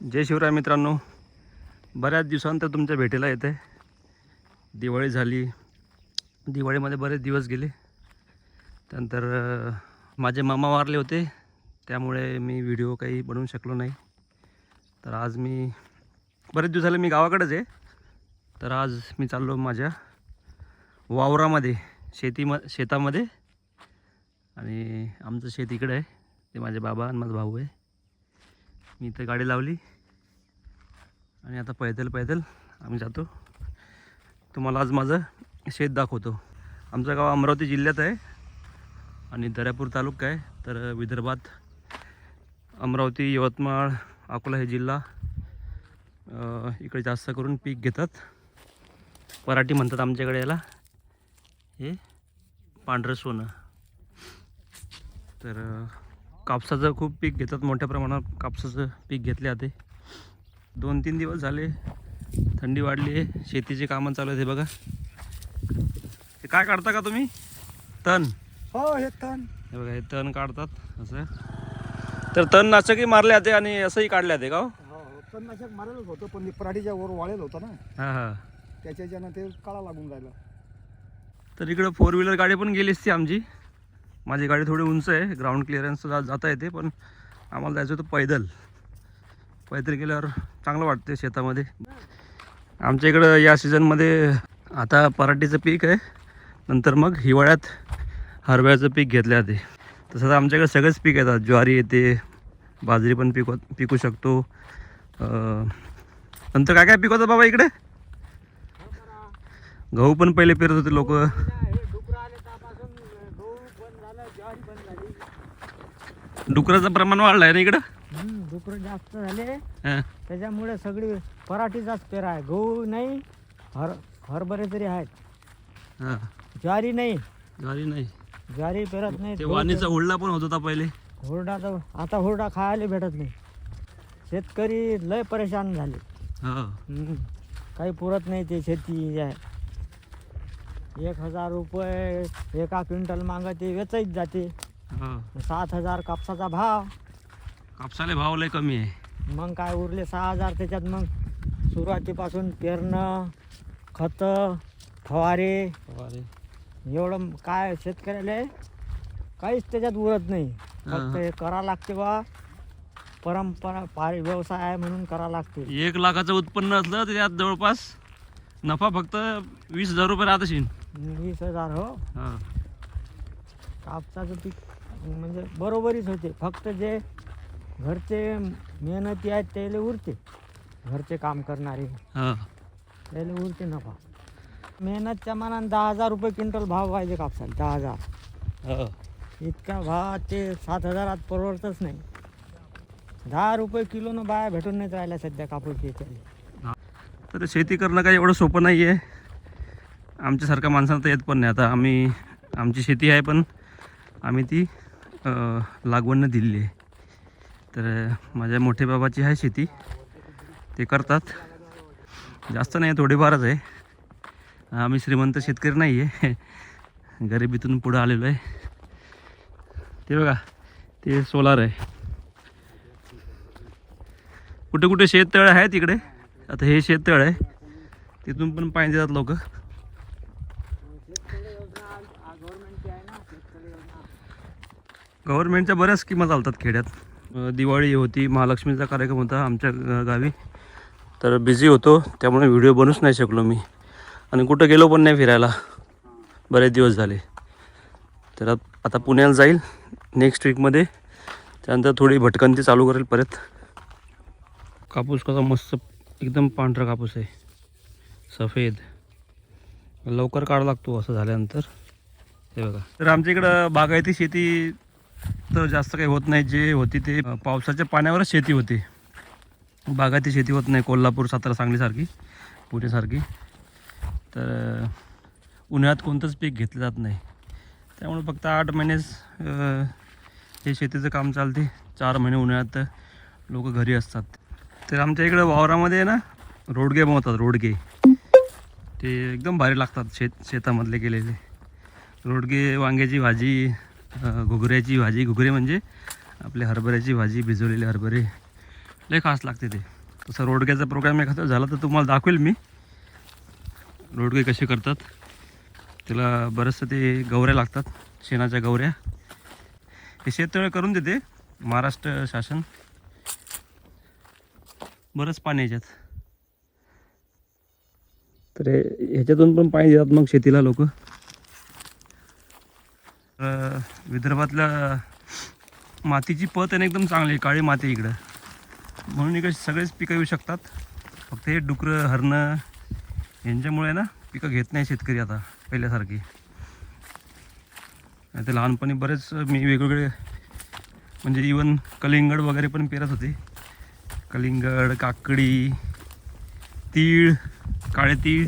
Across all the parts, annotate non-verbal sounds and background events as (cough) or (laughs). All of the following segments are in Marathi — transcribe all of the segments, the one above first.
जय शिवराय मित्रांनो. बऱ्याच दिवसानंतर तुमच्या भेटीला येते. दिवाळी झाली. दिवाळीमध्ये बरेच दिवस गेले. त्यानंतर माझे मामा वारले होते. त्यामुळे मी व्हिडिओ काही बनवू शकलो नाही. तर आज मी बरेच दिवस झाले मी गावाकडेच आहे. तर आज मी चाललो माझ्या वावरामध्ये शेती म शेतामध्ये. आणि आमचं शेत इकडं आहे. ते माझे बाबा आणि माझा भाऊ आहे. मी इथं गाडी लावली. आणि आता पैदल पैदल आम्ही जातो. तुम्हाला आज माझं शेत दाखवतो. आमचं गाव अमरावती जिल्ह्यात आहे. आणि दर्यापूर तालुका आहे. तर विदर्भात अमरावती यवतमाळ अकोला हे जिल्हा इकडे जास्त करून पीक घेतात. पराठी म्हणतात आमच्याकडे याला. हे पांढरं सोनं. तर कापसाचं खूप पीक घेतात मोठ्या प्रमाणात कापसाचं पीक घेतले जाते दोन तीन दिवस झाले थंडी वाढली आहे शेतीची कामं चालू आहेत हे बघा. हे काय काढता का तुम्ही? तण. हो हे तण. हे बघा हे तण काढतात असं. तर तणनाशकही मारले जाते आणि असंही काढले जाते का हो? हो हो. तणनाशक मारेलच होतं पण ते पराठीच्या वर वाळेल होतं ना. हां हां. त्याच्याच्यानं ते काळा लागून राहिलं. तर इकडं फोर व्हीलर गाडी पण गेली असती आमची. माझी गाडी थोडी उंच आहे ग्राउंड क्लिअरन्स जा जाता येते पण आम्हाला जायचं होतं पैदल. पैदल गेल्यावर चांगलं वाटते शेतामध्ये. आमच्या इकडं या सीझनमध्ये आता पराठीचं पीक आहे. नंतर मग हिवाळ्यात हरभऱ्याचं पीक घेतलं जाते. तसं तर आमच्याकडे सगळेच पीक येतात. ज्वारी येते बाजरी पण पिकव पिकू शकतो. नंतर काय काय पिकवतात बाबा इकडे? गहू पण पहिले पेरत होते लोक. डुकराचं प्रमाण वाढलं आहे ना इकडं? डुकर जास्त झाले. हां. त्याच्यामुळे सगळी पराठीचाच पेरा आहे. गहू नाही हर हरभरे तरी आहेत. हां. ज्वारी नाही. ज्वारी नाही. ज्वारी पेरत नाही ते वाणीचा हुडला पण होत होता पहिले. हुरडा तर आता हुरडा खायला भेटत नाही. शेतकरी लय परेशान झाले. हा. हम्म. काही पुरत नाही ते शेती. आहे एक हजार रुपये एका क्विंटल मागं ते वेचायच जाते. हा. सात हजार कापसाचा भाव. कापसाले भाव लय कमी आहे. मग काय उरले सहा हजार त्याच्यात मग सुरुवातीपासून पेरणं खतं फवारे. एवढं काय शेतकऱ्याला काहीच त्याच्यात उरत नाही. फक्त हे करा लागते बा. परंपरा पार व्यवसाय आहे म्हणून करा लागते. एक लाखाचं उत्पन्न असलं तर त्यात जवळपास नफा फक्त वीस हजार रुपये राहत असेल. वीस हजार हो. हा. कापसाचं पीक म्हणजे बरोबरीच होते. फक्त जे घरचे मेहनती आहेत त्याला उरते. घरचे काम करणारे. हा. त्याला उरते नफा. मेहनतच्या मानाने दहा हजार रुपये क्विंटल भाव पाहिजे कापसाला. दहा हजार. हा. इतका भाव ते सात हजारात परवडतच नाही. दहा रुपये किलोनं बाया भेटून नाही राहिल्या सध्या कापूस याच्याला तर शेती करणं काही एवढं सोपं नाही आहे आमच्यासारख्या माणसांना तर येत पण नाही. आता आम्ही आमची शेती आहे पण आम्ही ती लागवडनं दिलेली आहे. तर माझ्या मोठे बाबाची आहे शेती. ते करतात. जास्त नाही थोडेफारच आहे. आम्ही श्रीमंत शेतकरी नाही आहे (laughs) गरिबीतून पुढं आलेलो आहे. ते बघा ते सोलार आहे. कुठे कुठे शेततळ आहे तिकडे आता हे शेततळ आहे. तिथून पण पाणी देतात लोक. गव्हर्नमेंटच्या बऱ्याच स्कीमा चालतात खेड्यात. दिवाळी होती महालक्ष्मीचा कार्यक्रम होता आमच्या गावी. तर बिझी होतो त्यामुळे व्हिडिओ बनूच नाही शकलो मी. आणि कुठं गेलो पण नाही फिरायला. बरेच दिवस झाले. तर आता पुण्याला जाईल नेक्स्ट वीकमध्ये त्यानंतर थोडी भटकंती चालू करेल परत. कापूस कसा मस्त एकदम पांढरा कापूस आहे. सफेद. लवकर काढा लागतो असं झाल्यानंतर. हे बघा. तर आमच्या इकडं बागायती शेती तर जास्त काही होत नाही. जे होती ते पावसाच्या पाण्यावरच शेती होते. बागायती शेती होत नाही. कोल्हापूर सातारा सांगलीसारखी पुणेसारखी तर उन्हाळ्यात कोणतंच पीक घेतलं जात नाही. त्यामुळे फक्त आठ महिनेच हे शेतीचं काम चालते. चार महिने उन्हाळ्यात लोक घरी असतात. तर आमच्या इकडं वावरामध्ये आहे ना रोडगे बनवतात रोडगे. ते एकदम भारी लागतात शेत शेतामधले केलेले. रोडगे वांग्याची भाजी घुगऱ्याची भाजी. घुगरे म्हणजे आपले हरभऱ्याची भाजी भिजवलेले हरभरे. लय खास लागते ते. तसं रोडग्याचा प्रोग्राम एखादा झाला तर तुम्हाला दाखवेल मी. रोडगे कसे करतात. त्याला बरंचसं ते गवऱ्या लागतात. शेणाच्या गवऱ्या. हे शेततळे करून देते. महाराष्ट्र शासन. बरंच पाणी याच्यात. तर ह्याच्यातून पण पाणी देतात मग शेतीला लोक. विदर्भातल्या मातीची पत आहे एकदम चांगली आहे, काळी माती इकडं. म्हणून इकडे सगळेच पिकं येऊ शकतात. फक्त हे डुकरं हरणं यांच्यामुळे ना पिकं घेत नाही शेतकरी आता पहिल्यासारखी. नाही तर लहानपणी बरेच मी वेगवेगळे म्हणजे इवन कलिंगड वगैरे पण पेरत होते. कलिंगड काकडी तीळ काळे तीळ.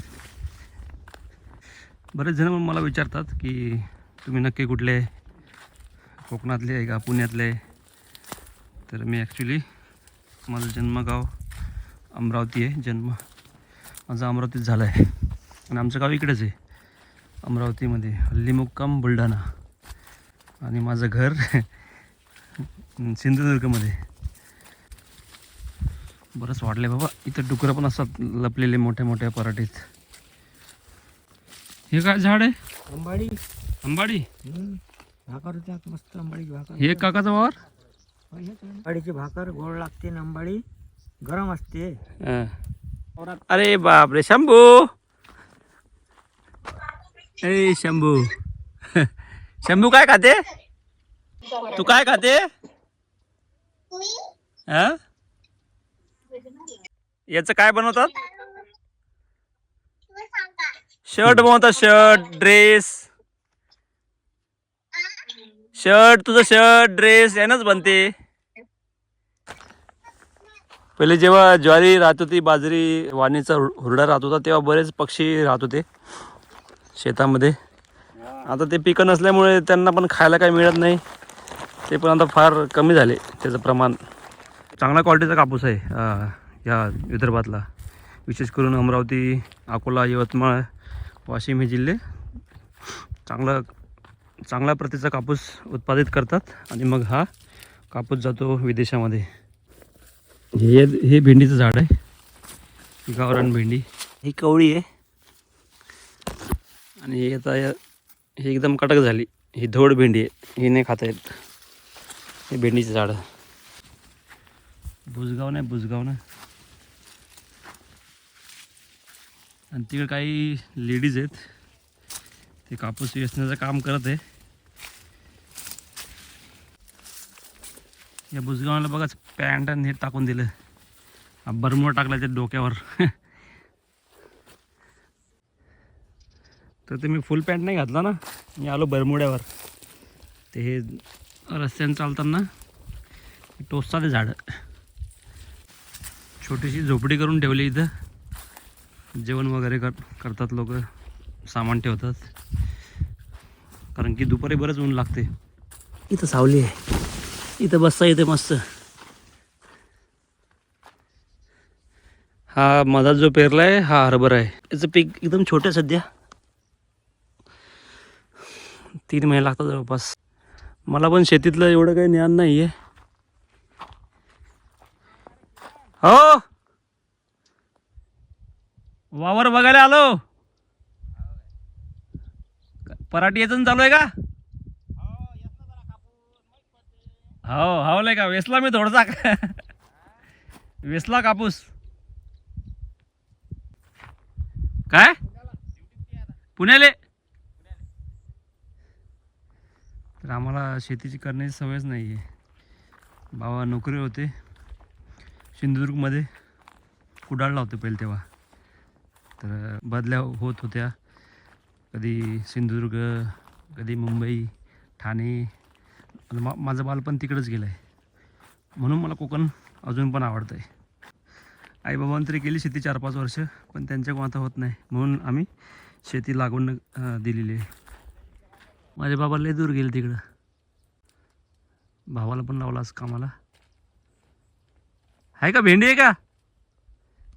बरेच जण मला विचारतात की तुम्ही नक्की कुठले? कोकणातले आहे का? पुण्यातले तर मी ॲक्च्युली माझं जन्मगाव अमरावती आहे. जन्म माझा अमरावतीत झाला आहे. आणि आमचं गाव इकडेच आहे. अमरावतीमध्ये. हल्ली मुक्काम बुलढाणा. आणि माझं घर (laughs) सिंधुदुर्गमध्ये. बरंच वाढलं बाबा. इथं डुकरं पण असतात लपलेले मोठ्या मोठ्या पराठीत. हे काय झाड आहे? अंबाडी. अंबाडी. भाकर होत्या मस्त भाकर. हे काकाचा वावर? अंबाडीची भाकर गोड लागते आणि अंबाडी. गरम असते. अरे बाप रे शंभू! अरे शंभू. (laughs) शंभू काय खाते? तू काय खाते? हा? याचं काय बनवतात? शर्ट बनवतात शर्ट ड्रेस. शर्ट तुझं शर्ट ड्रेस यानंच बनते. पहिले जेव्हा ज्वारी राहत होती बाजरी वाणीचा हुरडा राहत होता तेव्हा बरेच पक्षी राहत होते शेतामध्ये. आता ते पिकं नसल्यामुळे त्यांना पण खायला काही मिळत नाही. ते पण आता फार कमी झाले त्याचं प्रमाण. चांगला क्वालिटीचा कापूस आहे या विदर्भातला. विशेष करून अमरावती अकोला यवतमाळ वाशिम हे जिल्हे चांगलं चांगल्या प्रतीचा कापूस उत्पादित करतात आणि मग हा कापूस जातो विदेशामध्ये. हे हे भेंडीचं झाड आहे. गावरान भेंडी. ही कवळी आहे. आणि हे आता या- ही एकदम कडक झाली. ही धोड भेंडी आहे. ही नाही खाता येत. हे भेंडीचं झाड. बुजगाव नाही बुजगाव ना. आणि तिकडे काही लेडीज आहेत. ते कापूस वेचण्याचं काम करत आहे. या बुजगावाला बघाच पॅन्ट आणि हे टाकून दिलं. हा बरमोड टाकला त्या डोक्यावर. तर ते मी फुल पॅन्ट नाही घातला ना? मी आलो बरमुड्यावर. ते हे रस्त्याने चालताना टोचता ते झाडं. छोटीशी झोपडी करून ठेवली इथं. जेवण वगैरे कर करतात लोक सामान ठेवतात. कारण की दुपारी बरंच ऊन लागते. इथं सावली आहे. इथं बसता येते मस्त. हा मधात जो पेरला आहे हा हरभरा आहे. याचं पीक एकदम छोटं आहे सध्या. तीन महिने लागतात जवळपास. मला पण शेतीतलं एवढं काही ज्ञान नाही आहे हो! वावर बघायला आलो. पराठी याचं चालू आहे का? हो हो लय का? वेसला मी थोडसा वेसला कापूस. काय? पुण्याले? तर आम्हाला शेतीची करण्याची सवयच नाही आहे बाबा नोकरी होते. सिंधुदुर्गमध्ये कुडाळला होते पहिले तेव्हा. तर बदल्या होत होत्या. कधी सिंधुदुर्ग कधी मुंबई ठाणे आणि मा माझं बालपण तिकडंच गेलं आहे म्हणून मला कोकण अजून पण आवडतं आहे आईबाबांनी तरी केली शेती चार पाच वर्ष पण त्यांच्याकडून आता होत नाही. म्हणून आम्ही शेती लागून दिलेली आहे. माझ्या बाबा लय दूर गेले तिकडं. भावाला पण लावला आज कामाला. आहे का भेंडी आहे का?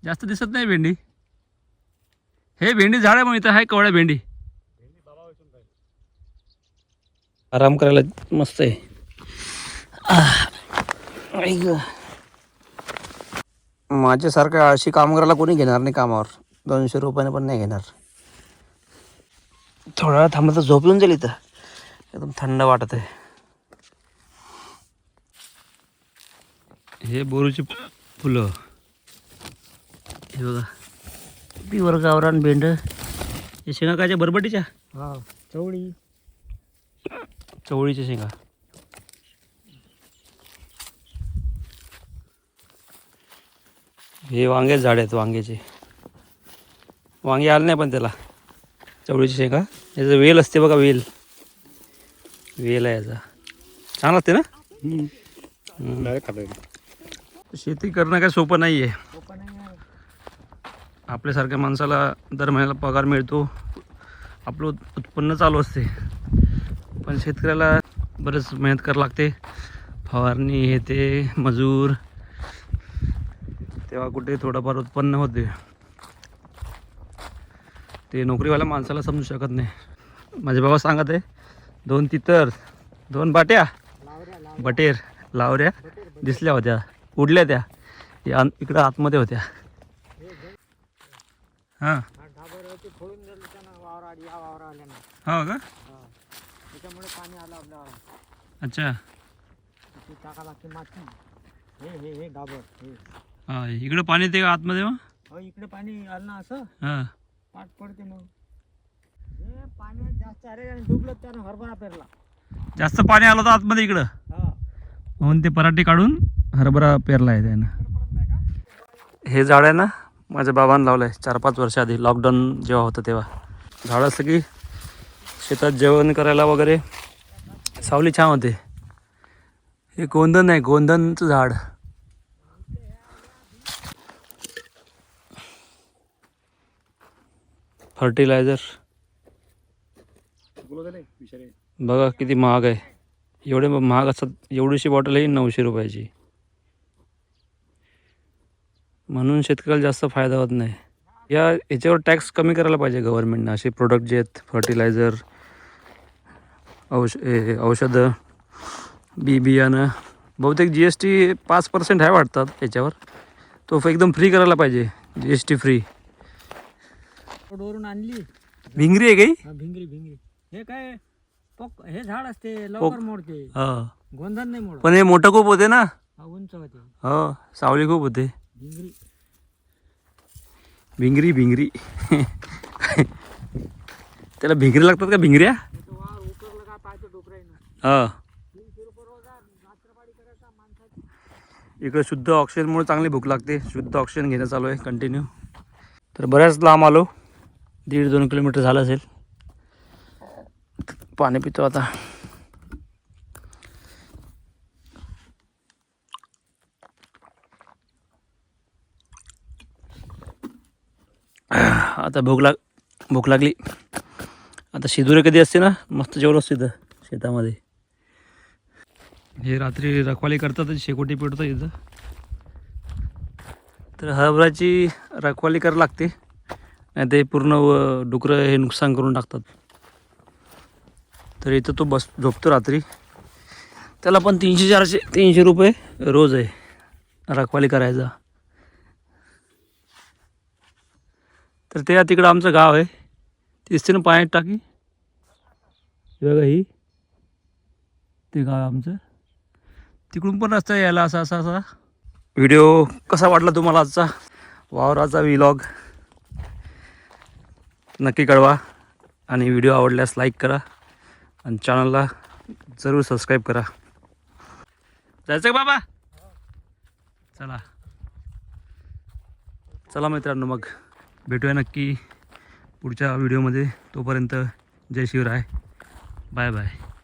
जास्त दिसत नाही भेंडी. हे भेंडी झाड आहे मग इथं आहे कवळ्या भेंडी. आराम करायला मस्त आहे. माझ्यासारखं आळशी कामगाराला कोणी घेणार नाही कामावर. दोनशे रुपयाने पण नाही घेणार. थोडा वेळ थांबलं तर झोपून जाईल इथं. एकदम थंड वाटत आहे. हे बोरूची फुलं. हे बघा. प्युअर गावरान भेंड. हे शेंगा कायच्या बरबटीच्या? हा चवळी. चवळीच्या शेंगा हे वांगे झाड आहेत वांग्याचे वांगे आले नाही पण त्याला चवळीची शेंगा याचं वेल असते बघा वेल वेल आहे याचा छान असते ना शेती करणं काय सोपं नाही आहे सोपं नाही आहे. आपल्यासारख्या माणसाला दर महिन्याला पगार मिळतो. आपलं उत- उत्पन्न चालू असते. पण शेतकऱ्याला बरंच मेहनत करावं लागते. फवारणी हे ते मजूर. तेव्हा कुठे थोडंफार उत्पन्न होते. ते नोकरीवाल्या माणसाला समजू शकत नाही. माझे बाबा सांगत आहे दोन तितर दोन बाट्या बटेर लावऱ्या दिसल्या होत्या उडल्या त्या या इकडं आतमध्ये होत्या. हां हा. हो का? त्याच्यामुळे पाणी आलं आपल्या वावरात. अच्छा. ती टाका लागते माती. हे हे हे हे. हा इकडं पाणी ते आतमध्ये मग? हो इकडे पाणी आलं ना असं? हां. पाठ पडते मग. हे पाण्यात जास्त अरे आणि डुबलं त्यानं हरभरा पेरला. जास्त पाणी आलं तर आतमध्ये इकडं? हा. म्हणून ते पराठे काढून हरभरा पेरला आहे त्यानं. हे झाड आहे ना माझ्या बाबानं लावलं आहे चार पाच वर्ष आधी लॉकडाऊन जेव्हा होतं तेव्हा. झाड की शेतात जेवण करायला वगैरे. सावली छान होते. हे गोंधन आहे गोंधनचं झाड. फर्टिलायझर. बघा किती महाग आहे. एवढे महाग असतात एवढीशी बॉटल आहे नऊशे रुपयाची. म्हणून शेतकऱ्याला जास्त फायदा होत नाही. या याच्यावर टॅक्स कमी करायला पाहिजे गव्हर्नमेंटनं असे प्रोडक्ट जे आहेत फर्टिलायझर औष औषधं बी बियाणं बहुतेक जी एस टी पाच पर्सेंट आहे वाटतात याच्यावर. तो एकदम फ्री करायला पाहिजे जी एस टी फ्री रोडवरून आणली. भिंगरी आहे काही? हा भिंगरी भिंगरी. हे काय पोक हे झाड असते लवकर मोडते. हो. नाही मोड पण हे मोठं खूप होते ना? हा उंच होते. हो सावली खूप होते. भिंगरी. भिंगरी भिंगरी. (laughs) त्याला भिंगरी लागतात का भिंगऱ्या हे तो वावर उकरलं का पाहतो डोकराईनं हा. इकडे शुद्ध ऑक्सिजनमुळे चांगली भूक लागते. शुद्ध ऑक्सिजन घेणं चालू आहे. कंटिन्यू तर बऱ्याच लांब आलो. दीड दोन किलोमीटर झालं असेल. पाणी पितो आता. आता भूक लाग भूक लागली. आता शिदुरे कधी असते ना? मस्त जेवलो असते इथं शेतामध्ये. हे रात्री रखवाली करतात शेकोटी पेटतं इथं. तर हरभराची रखवाली करावी लागते. नाही ते पूर्ण डुकरं हे नुकसान करून टाकतात. तर इथं तो बस झोपतो रात्री. त्याला पण तीनशे चारशे तीनशे रुपये रोज आहे रखवाली करायचा. तर ते तिकडं आमचं गाव आहे. दिसते ना पाण्यात टाकी बघा ही. ते गाव आमचं. तिकडून पण रस्ता यायला असा असा असा. व्हिडिओ कसा वाटला तुम्हाला आजचा? वावराचा विलॉग नक्की कळवा. आणि व्हिडिओ आवडल्यास लाईक करा. आणि चॅनलला जरूर सबस्क्राईब करा. जायचं का बाबा? चला. चला मित्रांनो मग भेटूया नक्की पुढच्या व्हिडिओमध्ये तोपर्यंत जय शिवराय. Bye bye